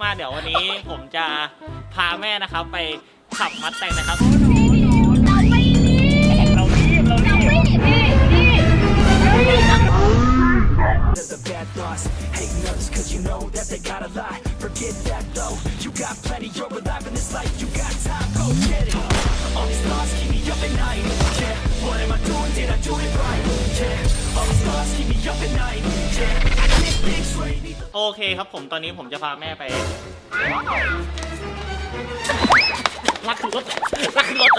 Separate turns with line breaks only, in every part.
มาเดี๋ยววันนี้ผมจะพาแม่นะครับไปขับมัดแต่งนะครับ
เราไม่รีบ
เรารีบเรา
เรา
รี
ไม่
บ
รีบนี่นี่
the bad thoughts Hating others cause you know that they got a lie Forget that though, you got plenty You're alive in this life, you got time, go get it All these thoughts keep me up at night Yeah, what am I doing, did I do it right? Yeah, all these thoughts keep me up at night Yeah,
โอเคครับผมตอนนี้ผมจะพาแม่ไปลักรถลักรถ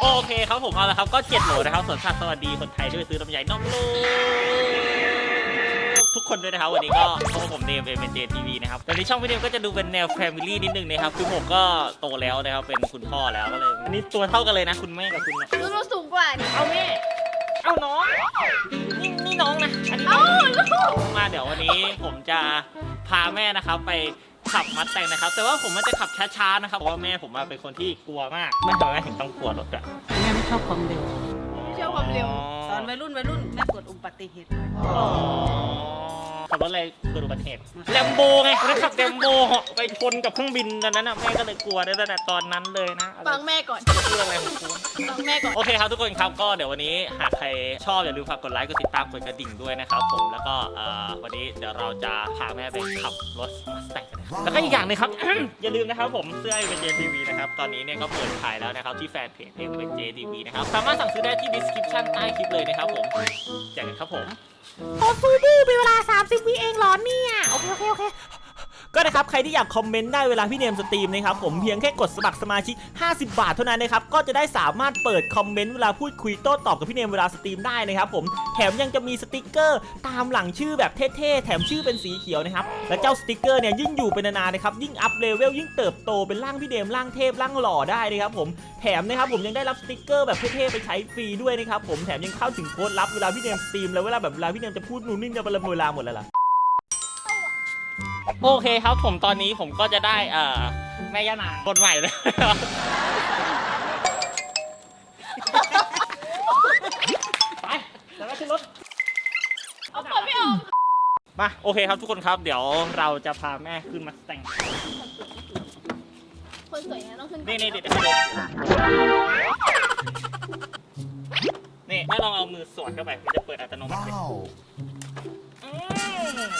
โอเคครับผมเอาละครับก็เจ็ดโหลนะครับส่วนสัตว์สวัสดีคนไทยด้วยซื้อลำไยน้องลูกทุกคนด้วยนะครับ วันนี้ก็พบกับผมเนมเอ็มเจทีวีนะครับวันนี้ช่องพี่เนมก็จะดูเป็นแนวแฟมิลี่นิดนึงนะครับคือผมก็โตแล้วนะครับเป็นคุณพ่อแล้วก็เลยอันนี้ตัวเท่ากันเลยนะคุณแม่กับคุณ
รู้รู้สูงกว่านี่
เอาแม่ เอาน้อง นี่นี่น้องนะ อันนี้น้
เอ้า
อง
ลูก
มาเดี๋ยววันนี้ผมจะพาแม่นะครับไปขับมัดแต่งนะครับ แต่ว่าผมมันจะขับช้าๆนะครับ เพราะว่าแม่ผมอะเป็นคนที่กลัวมากไม่ทำไมแม่ถึงต้องกลัวรถอะ
แม่ไม่ชอบความเร็ว
เชื่อความเร็ว
ตอนวัยรุ่นวัยรุ่นแม่เกิดอุบัติเหตุ
อ๋อ ขับรถอะไรเกิดอุบัติเหตุแลมโบไงแล้วขับแลมโบเหาะไปชนกับเครื่องบินตอนนั้นอะแม่ก็เลยกลัวได้ตั้งแต่ตอนนั้นเลยนะอะไร
ฟังแม่ก่อน
เรื่องอะไรของกู
ฟังแม่ก่อน
โอเคครับทุกคนครับก็เดี๋ยววันนี้หากใครชอบอย่าลืมฝากกดไลค์กดติดตามกดกระดิ่งด้วยนะครับผมแล้วก็เอ่อวันนี้เดี๋ยวเราจะพาแม่ไปขับรถมาสแตงนะครับแล้วก็อีกอย่างหนึงครับ อย่าลืมนะครับผมเสื้อ m อ j TV นะครับตอนนี้เนี่ยก็เปิดขายแล้วนะครับที่แฟนเพจ m อ j TV นะครับสามารถสั่งซื้อได้ที่ description ใต้คลิปเลยนะครับผมแจกกันครับผม
โอ้ฟูบูเป็นเวลา 30วิเองเหรอเนี่ย โอเคโอเคโอเค ก็นะครับใครที่อยากคอมเมนต์ได้เวลาพี่เนมสตรีมนะครับผมเพียงแค่กดสมัครสมาชิก 50 บาทเท่านั้นนะครับก็จะได้สามารถเปิดคอมเมนต์เวลาพูดคุยโต้ตอบกับพี่เนมเวลาสตรีมได้นะครับผมแถมยังจะมีสติกเกอร์ ตามหลังชื่อแบบเท่ๆแถมชื่อเป็นสีเขียวนะครับและเจ้าสติกเกอร์เนี่ยยิ่งอยู่เป็นนานๆนะครับยิ่งอัพเลเวลยิ่งเติบโตเป็นร่างพี่เนมร่างเทพร่างหล่อได้นะครับผมแถมนะครับผมยังได้รับสติกเกอร์แบบเท่ๆไปใช้ฟรีด้วยนะครับผมแถมยังเข้าถึงโค้ดลับเวลาพี่เนมสตรีมแล้วเวลาแบบเวลาพี่เนมจะพูดนู่นนี่จะบลเวลาหมดแล้วล่ะ
โอเคครับผมตอนนี้ผมก็จะได้เอ่อแม่ย่านางคนใหม่เลย ไปแล้วก็ขึ้นรถ
เอาเปิดไม่ออก
มาโอเคครับทุกคนครับ เดี๋ยวเราจะพาแม่ขึ้นมาแต่ง
คนสวยนะต้องขึ้น
นี่นี่เดี๋ยวให้ดูนี่แม่ลองเอามือสวดเข้าไปมันจะเปิดอัตโนมัติเลยอืม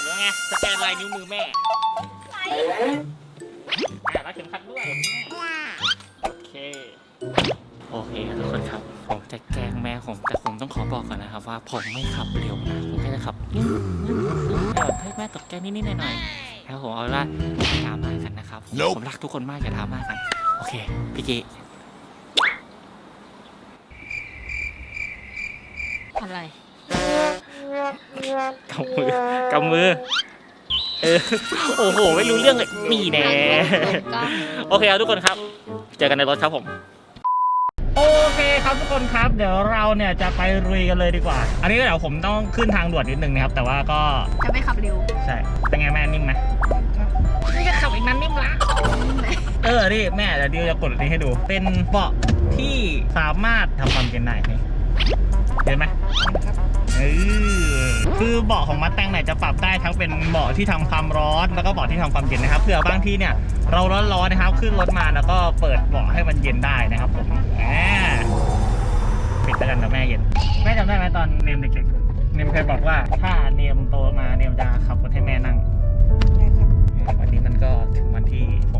แล้วไงสแกนลายนิ้วมือแม่อะแล้วเข็มขัดด้วยโอเค โอเคครับทุกคนครับ ผมจะแกล้งแม่ผมแต่ผมต้องขอบอกก่อนนะครับว่าผมไม่ขับเร็วนะผมแค่จะขับนิ่มๆให้แบบให้แม่ตกใจนิดๆหน่อยๆแล้วผมเอาละอย่าดราม่ากันนะครับ
Nope
ผมรักทุกคนมากอย่าดราม่ากัน โอเคพี่จี
อะไร
กำมือกำมือเออโอ้โห ไม่รู้เรื่องเลยนี่แน่โอเคครับทุกคนครับ เจอกันในรถครับผม โอเคครับทุกคนครับ เดี๋ยวเราเนี่ยจะไปรุยกันเลยดีกว่า อันนี้เดี๋ยวผมต้องขึ้นทางด่วนนิดนึงนะครับ แต่ว่าก็
จะไม่ขับเร็ว
ใช่ เป็นไงแม่นิ่มไหมนี่จะขับอีกนั้นนิ่มละเออนี่แม่เดี๋ยวดิวจะกดอันนี้ให้ดู เป็นเบาะที่สามารถทำความเย็นได้นี่เห็นไหม เออคือเบาะของมัดแตงเนี่ยจะปรับได้ทั้งเป็นเบาะที่ทำความร้อนแล้วก็เบาะที่ทำความเย็นนะครับเผื่อบางทีเนี่ยเราร้อนๆนะครับขึ้นรถมาแล้วก็เปิดเบาะให้มันเย็นได้นะครับผมแหมปิดแล้วกันนะแม่เย็นแม่จำได้ไหมตอนเนมเด็กๆเนมเคยบอกว่าถ้าเนมโตมาเนมจะขับรถให้แม่นั่งวันนี้มันก็ถึงวันที่ผม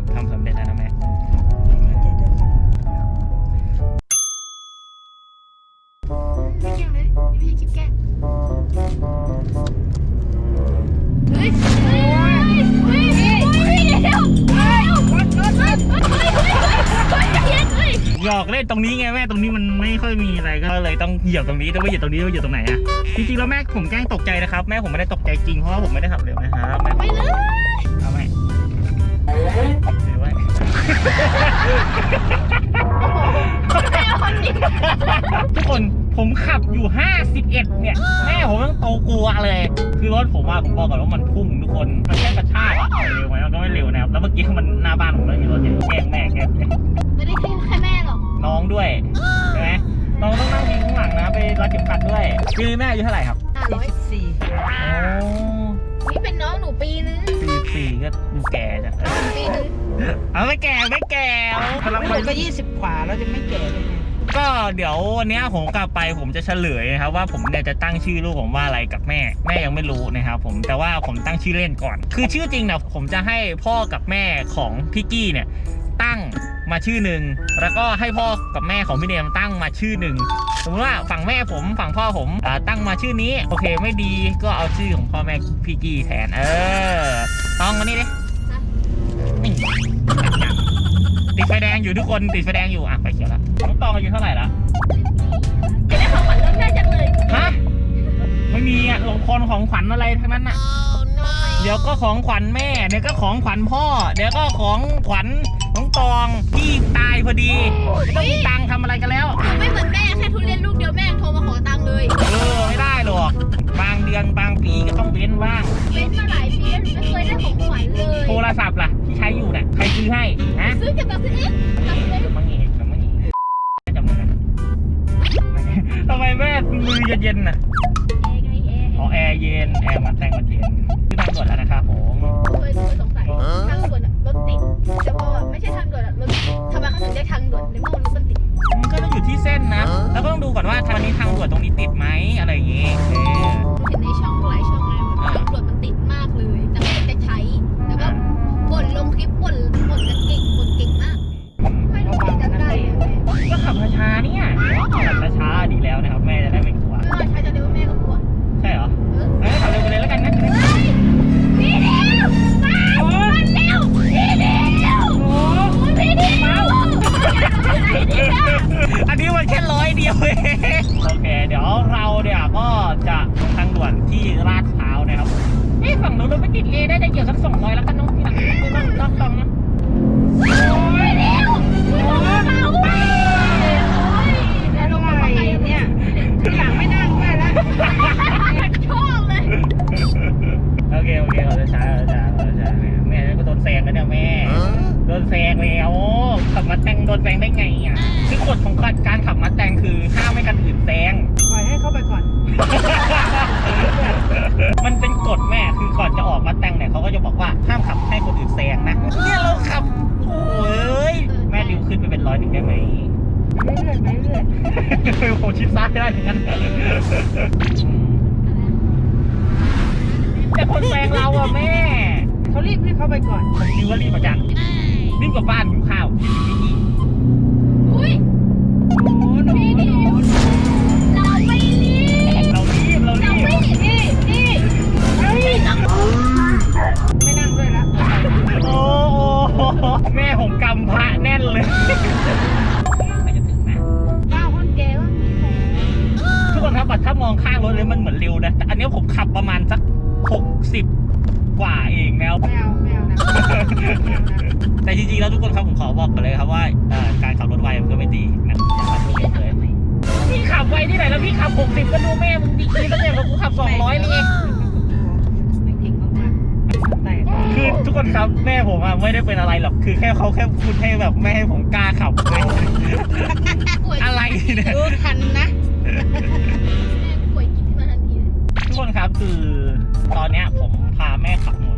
ย
อกเล่นตรงนี้ไงแม่ตรงนี้มันไม่ค่อยมีอะไรก็เลยต้องเหยียบตรงนี้แต่ว่าเหยียบตรงนี้ว่าเหยียบตรงไหนอะจริงๆแล้วแม่ผมแกล้งตกใจนะครับแม่ผมไม่ได้ตกใจจริงเพราะว่าผมไม่ได้ขับเร็วนะครับแม่
ไปเลย
เอาแม่ถือไว้ทุกคนผมขับอยู่ 51 เนี่ย แม่ผมต้องโตกลัวเลย คือรถผมว่าผมบอกก่อนว่ามันพุ่งทุกคน มันแค่กระชากอะเร็วไหมมันก็ไม่เร็วนะครับ แล้วเมื่อกี้มัน ขัดด้วยปีนี้แม่อายุเท่าไหร่ครับ
ห้าร้อย
สี่
โอ้
นี่เป็นน้องหนูปีนึง
สี่สี่ก็ดูแก่จ้ะ
ปีหนึง
เอาไม่แก่ไม่แก่กำลัง
ผ
วั
ม
ย
ก็ยี่สิบกว่าแล้วจะไม่แก่เลยไง
ก็เดี๋ยววันเนี้ยผมกลับไปผมจะเฉลยนะครับว่าผมเนี่ยจะตั้งชื่อลูกผมว่าอะไรกับแม่ แม่ยังไม่รู้นะครับผมแต่ว่าผมตั้งชื่อเล่นก่อน คือชื่อจริงเนี่ยผมจะให้พ่อกับแม่ของพี่กี้เนี่ย ตั้งมาชื่อหนึ่งแล้วก็ให้พ่อกับแม่ของพี่เนมตั้งมาชื่อหนึ่งสมมติว่าฝั่งแม่ผมฝั่งพ่อผมอ่าตั้งมาชื่อนี้ โอเคไม่ดีก็เอาชื่อของพ่อแม่พี่กี้แทน เออต้องมานี่ดินี่ติดไฟแดงอยู่ทุกคนติดไฟแดงอยู่อะไฟเขียวแล้วน้องตองอายุเท่าไหร่ละ
จะได้ของขวัญเริ่มแรกจังเลย
ฮะไม่มีอะลงคนของขวัญอะไรทั้งนั้นอะเดี๋ยวก็ของขวัญแม่ เดี๋ยวก็ของขวัญพ่อ เดี๋ยวก็ของขวัญ อดีไม่ต้องมีตังค์ทำอะไรกันแล้ว
หนูไม่เหมือนแม่แค่ทุเรียนลูกเดียวแม่ยังโทรมาขอตังค์เลย
เออไม่ได้หรอก บางเดือนบางปีก็ต้องเว้นบ้าง
เป็นมาหลายปีแล้วหนูไม่เคยได้ของขวัญเลย
โทรศัพท์ล่ะที่ใช้อยู่น่ะใครซื้อให้ฮะ
ซื้อจากแบบซื้อเองจากซื้อเอง
มังเอกมังเอกจำมือกันทำไมแม่มือเย็นๆน่ะ
เองไงเอง
อ๋อแอร์เย็นแอร์มันแตงมันเย็นคือทางด่วนแล้วนะครับผม
เคยเคยสงสัย ด่วนในเมื่อรถมันติด
มันก็ต้องอยู่ที่เส้นนะ แล้วก็ต้องดูก่อนว่าทางนี้ทางด่วนตรงนี้ติดไหมอะไรอย่างงี้เออ
หนูเห็นในช่องหลายช่อง โอเค
เดี๋ยวเราเนี่ยก็จะลงทางด่วนที่ลาดพร้าวนะครับเอ๊ะฝั่งนู้นรถไม่ติดเลได้ได้เกี่ยวสักสองร้อยแล้วกัน
ชิ
ดซ้า
ยได้
เหมื
อ
นกันแต่คนแซงเราอะแม่
ๆเขารีบให้เข้าไปก่อน
ผมคิดว่ารีบมาจังรีบกลับบ้านอยู่ข้าว
อุ้ ว ไม่
เอา
ไม่เอานะ
แต่จริงๆ แล้วทุกคนครับผมขอบอกกันเลยครับว่าเอ่อการขับรถไวมันก็ไม่ดีนะอย่าขับรถเร็วเลยพี่ขับไวที่ไหนแล้วพี่ขับ 60 ก็ดูแม่มึงดีแล้วเนี่ยแล้วกูขับ 200นี่เอง
ไม่เก่งมากๆแต่
คือทุกคนครับแม่ผมอะไม่ได้เป็นอะไรหรอกคือแค่เขาแค่พูดให้แบบไม่ให้ผมกล้าขับเลย
ป่วย
อะไรเนี่ย
รู้ทันนะ
ป่วยกินมาทันที
ทุกคนครับคือตอนเนี้ยผมพาแม่ขับหมด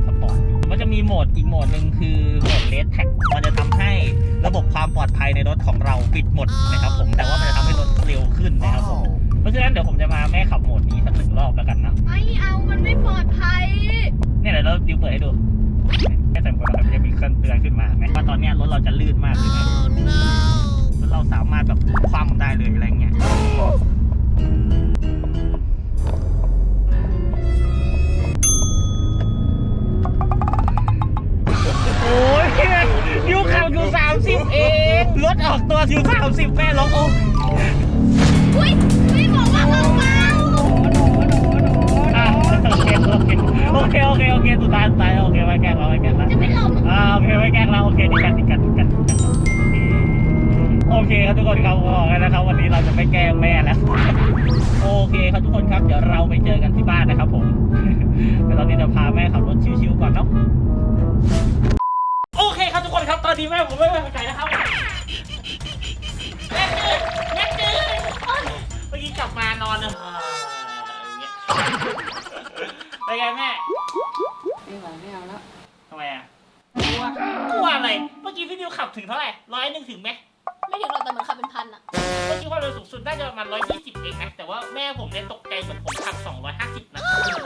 สปอร์ตอยู่มันจะมีโหมดอีกโหมดหนึ่งคือโหมดเลสแท็กมันจะทำให้ระบบความปลอดภัยในรถของเราปิดหมดนะครับผมแต่ว่ามันจะทำให้รถเร็วขึ้นนะครับผมเพราะฉะนั้นเดี๋ยวผมจะมาแม่ขับโหมดนี้สักหนึ่งรอบแล้วกันนะ
ไม่เอามันไม่ปลอดภัย
เนี่ยเดี๋ยวเราดิวเปิดให้ดูแม่แต่คนเราจะมีเครื่องเตือนขึ้นมาไหมว่าตอนเนี้ยรถเราจะลื่นมากเลยนะรถเราสามารถแบบคว่ำได้เลยอะไรเงี้ย อยู่สามสิบเองรถออกตัวอยู่สามสิบแม่ร้องโอ้
อุ้ยไม่บอกว่าเบา
อะโอเคโอเคโอเคโอเคโอเคสุดท้ายสุดท้ายโอเคไว้แกล้งเราไว้แกล้งเรา
ๆจะไม่ลม
อ่าโอเคไว้แกล้งเราโอเคดีกันดีกันดีกันโอเคครับทุกคนครับบอกกันนะครับ วันนี้เราจะไม่แกล้งแม่แล้วโอเคครับทุกคนครับเดี๋ยวเราไปเจอกันที่บ้านนะครับผมเดี๋ยวตอนนี้จะพาแม่ขับรถชิวๆก่อนเนาะโอเค ดีแม่ผมไม่ไว้ใจนะครับแม่ตื่นแม่ตื่นโอ๊ยเมื่อกี้กลับมานอนเลยอย่างเงี้ยเป็นไงแม่
ไม่ไหวไม่เอาแล้ว
ทำไมอะกลัวกลัวอะไร เมื่อกี้พี่ดิวขับถึงเท่าไหร่ร้อยหนึ่งถึงไหม
ไม่ถึงหรอกแต่เหมือนขับเป็นพันอะ
กี้ความเร็วสูงสุดน่าจะประมาณ120 เองนะ แต่ว่าแม่ผมเนี่ยตกใจเหมือนผมขับ 250 นะ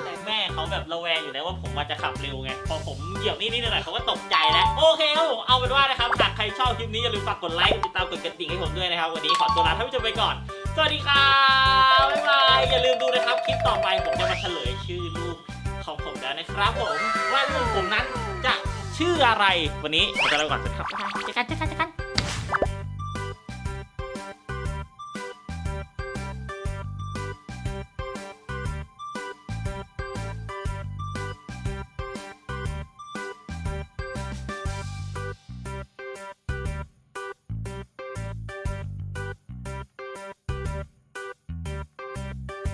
แต่แม่เขาแบบระแวงอยู่แล้วว่าผมว่าจะขับเร็วไง พอผมเหยียบนี่นี่หน่อยเขาก็ตกใจแล้ว โอเคครับผม เอาเป็นว่านะครับ หากใครชอบคลิปนี้อย่าลืมฝากกดไลค์ กดติดตาม กดกระดิ่งให้ผมด้วยนะครับ วันนี้ขอตัวลาท่านผู้ชมไปก่อน สวัสดีครับบ๊ายบาย อย่าลืมดูนะครับคลิปต่อไปผมจะมาเฉลยชื่อลูกของผมแล้วนะครับผมว่าลูกผมนั้นจะชื่ออะไรวันนี้ขอตัวลาไปก่อนสวัสดีครับเจอกันเจอกันเจอกัน